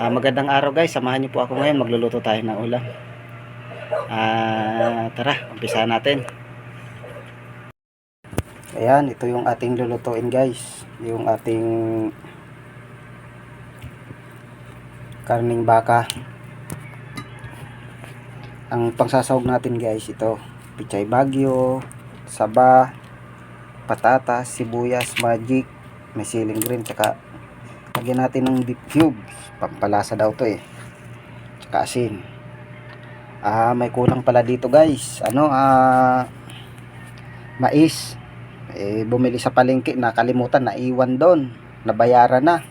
Ah, magandang araw guys, samahan niyo po ako ngayon, magluluto tayo ng ulam. Ah, tara, umpisa natin. Ayan, ito yung ating lulutuin guys. Yung ating karning baka. Ang pangsasahog natin guys, ito. Pichay bagyo, saba, patatas, sibuyas, magic, may green, tsaka lagyan natin ng beef cubes. Pampalasa daw to eh. Tsaka asin. Ah, may kulang pala dito guys. Ano, ah, mais. Eh, bumili sa palengke, nakalimutan, naiwan doon. Nabayaran na.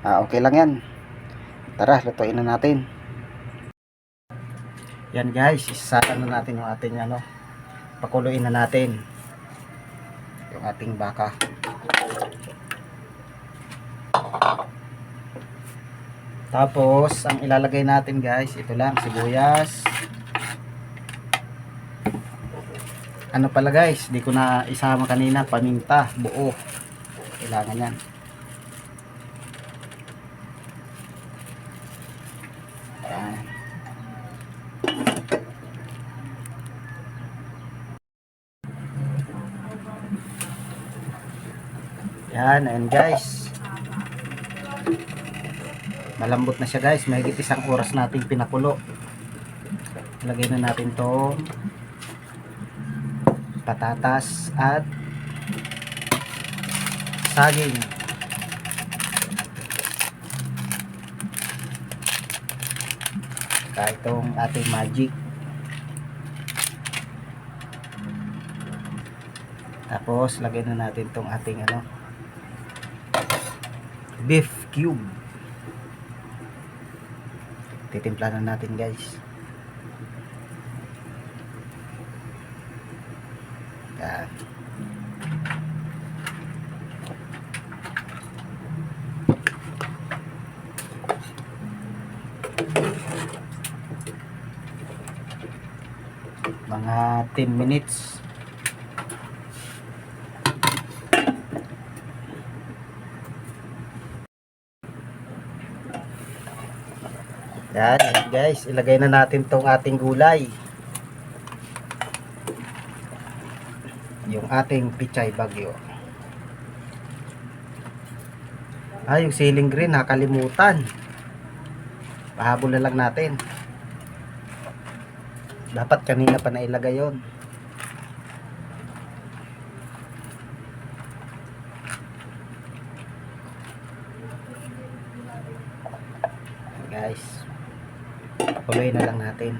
Ah, okay lang yan. Tara, lutuin na natin. Yan guys, isasaka na natin yung ating ano, pakuluin na natin yung ating baka. Tapos, ang ilalagay natin guys, ito lang, sibuyas. Ano pala guys, di ko na isama kanina, paminta, buo. Kailangan yan. Yan, and guys. Malambot na siya guys. Mahigit isang oras nating pinakulo. Lagay na natin to patatas at saging. Saka itong ating magic. Tapos lagay na natin tong ating ano beef cube. Titimpla na natin guys. Yan. Mga 10 minutes. Yan, guys, ilagay na natin tong ating gulay. Yung ating pichay bagyo. Ah, yung ceiling green, nakalimutan. Pahabol na lang natin. Dapat kanina pa nailagay yon. Guys, Patuloy na lang natin.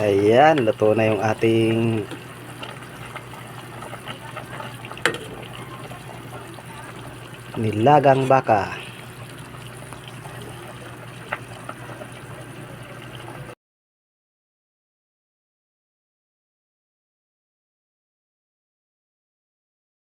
Ayan, luto na yung ating nilagang baka.